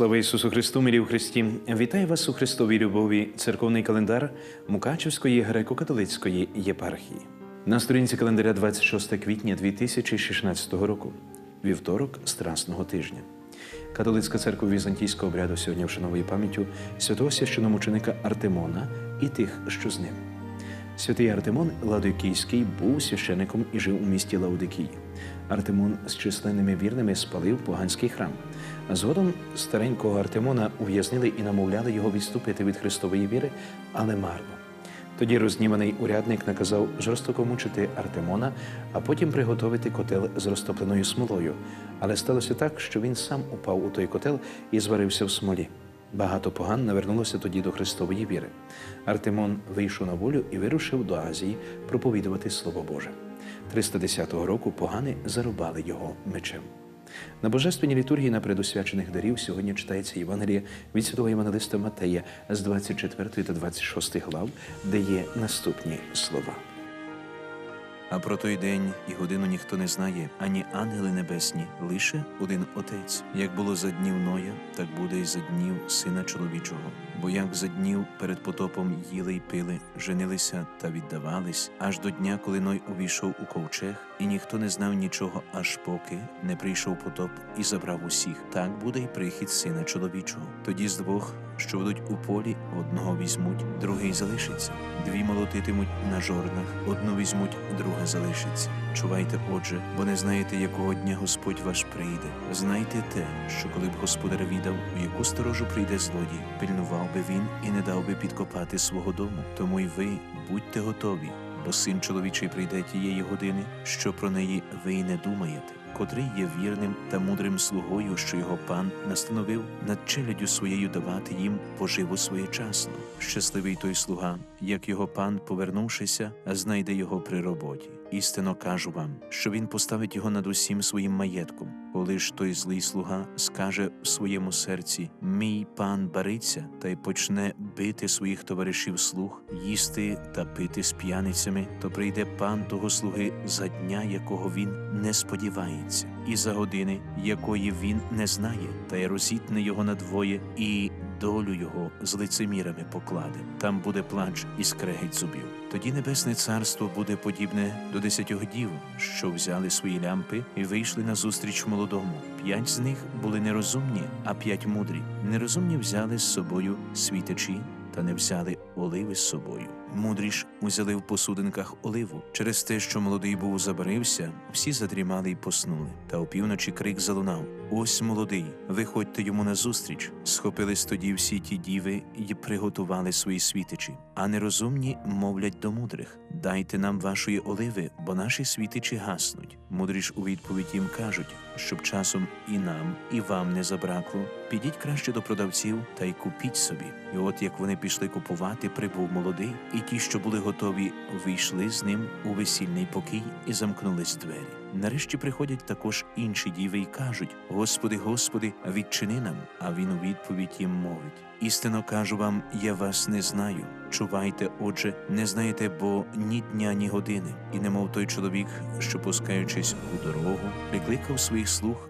Слава Ісусу Христу, милі у Христі! Вітаю вас у Христовій любові, церковний календар Мукачівської греко-католицької єпархії. На сторінці календаря 26 квітня 2016 року, вівторок Страсного тижня. Католицька церква візантійського обряду сьогодні вшановує пам'яттю святого священомученика Артемона і тих, що з ним. Святий Артемон Ладикійський був священиком і жив у місті Лаудикії. Артемон з численними вірними спалив поганський храм. Згодом старенького Артемона ув'язнили і намовляли його відступити від Христової віри, але марно. Тоді розніманий урядник наказав жорстоко мучити Артемона, а потім приготовити котел з розтопленою смолою. Але сталося так, що він сам упав у той котел і зварився в смолі. Багато поган навернулося тоді до Христової віри. Артемон вийшов на волю і вирушив до Азії проповідувати Слово Боже. 310 року погани зарубали його мечем. На божественній літургії на предосвячених дарів сьогодні читається Євангеліє від святого Євангелиста Матея з 24 та 26 глав, де є наступні слова. А про той день і годину ніхто не знає, ані ангели небесні, лише один Отець. Як було за днів Ноя, так буде і за днів Сина чоловічого. Бо як за днів перед потопом їли й пили, женилися та віддавались, аж до дня, коли Ной увійшов у ковчег, і ніхто не знав нічого, аж поки не прийшов потоп і забрав усіх. Так буде й прихід Сина чоловічого. Тоді з двох, що будуть у полі, одного візьмуть, другий залишиться. Дві молотитимуть на жорнах, одну візьмуть, друга залишиться. Чувайте, отже, бо не знаєте, якого дня Господь ваш прийде. Знайте те, що коли б господар відав, у яку сторожу прийде злодій, пильнував би він і не дав би підкопати свого дому. Тому й ви будьте готові, бо син чоловічий прийде тієї години, що про неї ви й не думаєте. Котрий є вірним та мудрим слугою, що його пан настановив над челядю своєю давати їм поживу своєчасно. Щасливий той слуга, як його пан, повернувшися, знайде його при роботі. Істинно кажу вам, що він поставить його над усім своїм маєтком. Коли ж той злий слуга скаже в своєму серці: Мій пан бариться, та й почне бити своїх товаришів слуг, їсти та пити з п'яницями, то прийде пан того слуги за дня, якого він не сподівається, і за години, якої він не знає, та й розітне його надвоє і долю його з лицемірами покладе. Там буде плач і скрегеть зубів. Тоді небесне царство буде подібне до десятьох дів, що взяли свої лямпи і вийшли назустріч молодому. П'ять з них були нерозумні, а п'ять мудрі. Нерозумні взяли з собою світичі, та не взяли оливи з собою. Мудрі ж узяли в посудинках оливу. Через те, що молодий був забарився, всі задрімали й поснули. Та опівночі крик залунав: Ось молодий, виходьте йому назустріч. Схопились тоді всі ті діви й приготували свої світичі. А нерозумні мовлять до мудрих: Дайте нам вашої оливи, бо наші світичі гаснуть. Мудрі ж у відповідь їм кажуть, щоб часом і нам, і вам не забракло. Підіть краще до продавців та й купіть собі. І от як вони пішли купувати, прибув молодий, і ті, що були готові, вийшли з ним у весільний покій і замкнулись двері. Нарешті приходять також інші діви й кажуть: Господи, Господи, відчини нам. А він у відповідь їм мовить: Істинно кажу вам, я вас не знаю. Чувайте, отже, не знаєте, бо ні дня, ні години. І немов той чоловік, що пускаючись у дорогу, прикликав своїх слуг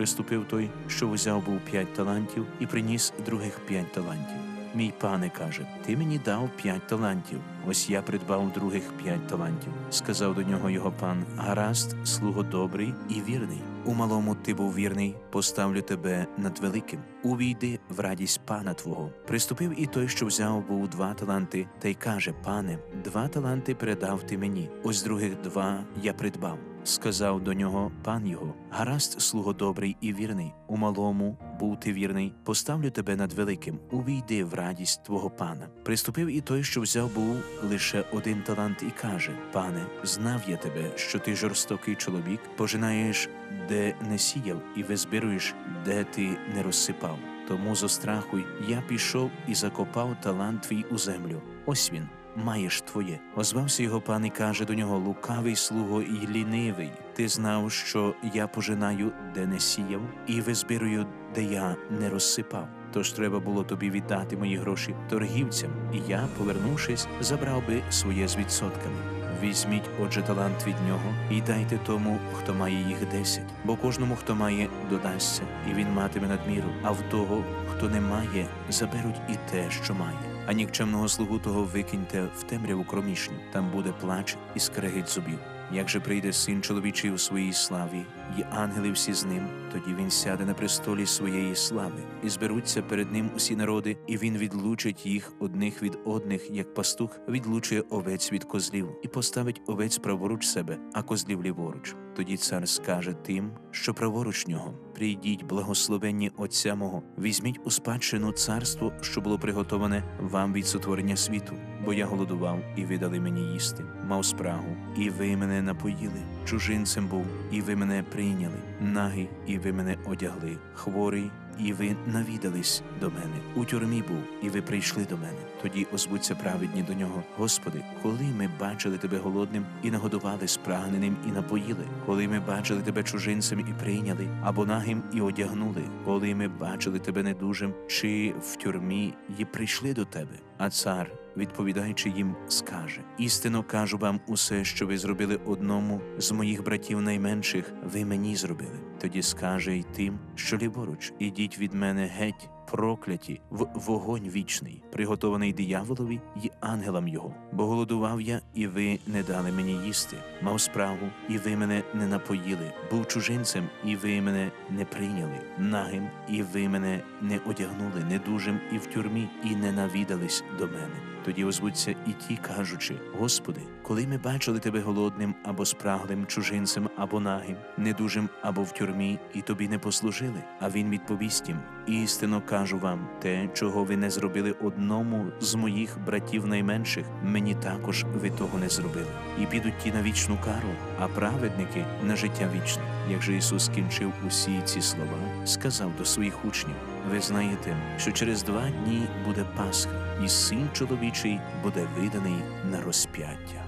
Приступив той, що взяв був п'ять талантів, і приніс других п'ять талантів. Мій пане каже: Ти мені дав п'ять талантів. Ось я придбав других п'ять талантів. Сказав до нього його пан: Гаразд, слуго добрий і вірний. У малому ти був вірний, поставлю тебе над великим. Увійди в радість пана твого. Приступив і той, що взяв був два таланти, та й каже: Пане, два таланти передав ти мені. Ось других два я придбав. Сказав до нього пан його: Гаразд, слуго добрий і вірний. У малому був ти вірний, поставлю тебе над великим. Увійди в радість твого пана. Приступив і той, що взяв був лише один талант, і каже: Пане, знав я тебе, що ти жорстокий чоловік, пожинаєш, де не сіяв, і визбируєш, де ти не розсипав. Тому зо страху я пішов і закопав талант твій у землю. Ось він. Маєш твоє. Озвався його пан і каже до нього лукавий слуго і лінивий. Ти знав, що я пожинаю, де не сіяв, і визбирую, де я не розсипав. Тож треба було тобі віддати мої гроші торгівцям, і я, повернувшись, забрав би своє з відсотками. Візьміть, отже, талант від нього і дайте тому, хто має їх десять, бо кожному, хто має, додасться, і він матиме надміру, а в того, хто не має, заберуть і те, що має. А нікчемного слугу того викиньте в темряву кромішню, там буде плач і скрегіт зубів. Як же прийде син чоловічий у своїй славі, і ангели всі з ним, тоді він сяде на престолі своєї слави, і зберуться перед ним усі народи, і він відлучить їх одних від одних, як пастух відлучує овець від козлів, і поставить овець праворуч себе, а козлів ліворуч. Тоді цар скаже тим, що праворуч нього: прийдіть, благословенні Отця мого, візьміть у спадщину царство, що було приготоване вам від сотворення світу, бо я голодував, і ви дали мені їсти, мав спрагу, і ви мене напоїли, чужинцем був, і ви мене прийняли, нагий, і ви мене одягли, хворий. І ви навідались до мене, у тюрмі був, і ви прийшли до мене. Тоді озвуться праведні до нього. Господи, коли ми бачили тебе голодним і нагодували спрагненим і напоїли, коли ми бачили тебе чужинцем і прийняли, або нагим і одягнули, коли ми бачили тебе недужим, чи в тюрмі і прийшли до тебе. А цар, відповідаючи їм, скаже: істинно кажу вам усе, що ви зробили одному з моїх братів найменших, ви мені зробили. Тоді скаже й тим, що ліворуч, ідіть від мене геть. Прокляті в вогонь вічний, приготований дияволові й ангелам його. Бо голодував я, і ви не дали мені їсти, мав справу, і ви мене не напоїли, був чужинцем, і ви мене не прийняли, нагим, і ви мене не одягнули, недужим і в тюрмі, і не навідались до мене. Тоді озвуться і ті, кажучи: Господи, коли ми бачили тебе голодним або спраглим, чужинцем або нагим, недужим або в тюрмі, і тобі не послужили. А він відповість їм: істинно кажу вам, те, чого ви не зробили одному з моїх братів найменших, мені також ви того не зробили. І підуть ті на вічну кару, а праведники на життя вічне. Як же Ісус скінчив усі ці слова, сказав до своїх учнів: ви знаєте, що через два дні буде Пасха, і син чоловічий буде виданий на розп'яття.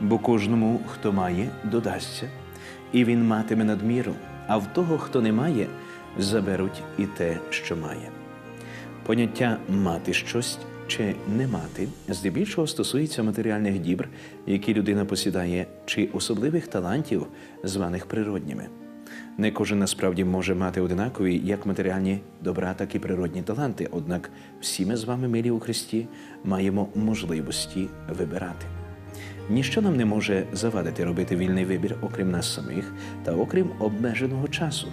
Бо кожному, хто має, додасться, і він матиме надміру, а в того, хто не має, заберуть і те, що має. Поняття мати щось чи не мати здебільшого стосується матеріальних дібр, які людина посідає, чи особливих талантів, званих природніми. Не кожен насправді може мати одинакові як матеріальні добра, так і природні таланти. Однак всі ми з вами, милі у Христі, маємо можливості вибирати. Ніщо нам не може завадити робити вільний вибір, окрім нас самих та окрім обмеженого часу.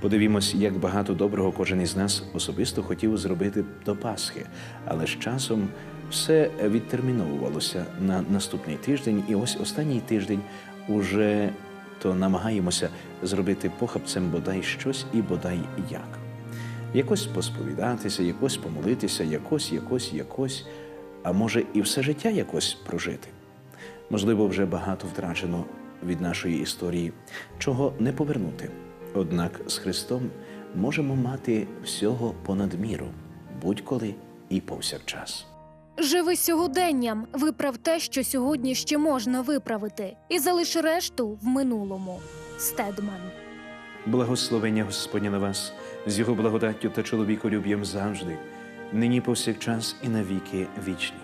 Подивімось, як багато доброго кожен із нас особисто хотів зробити до Пасхи, але з часом все відтерміновувалося на наступний тиждень, і ось останній тиждень уже то намагаємося зробити похабцем бодай щось і бодай як. Якось посповідатися, якось помолитися, якось, якось, якось, а може і все життя якось прожити. Можливо, вже багато втрачено від нашої історії, чого не повернути. Однак з Христом можемо мати всього понад міру, будь-коли і повсякчас. Живи сьогоденням, виправ те, що сьогодні ще можна виправити, і залиш решту в минулому. Стедман. Благословення Господня на вас з його благодаттю та чоловіколюб'ям завжди, нині повсякчас і навіки вічні.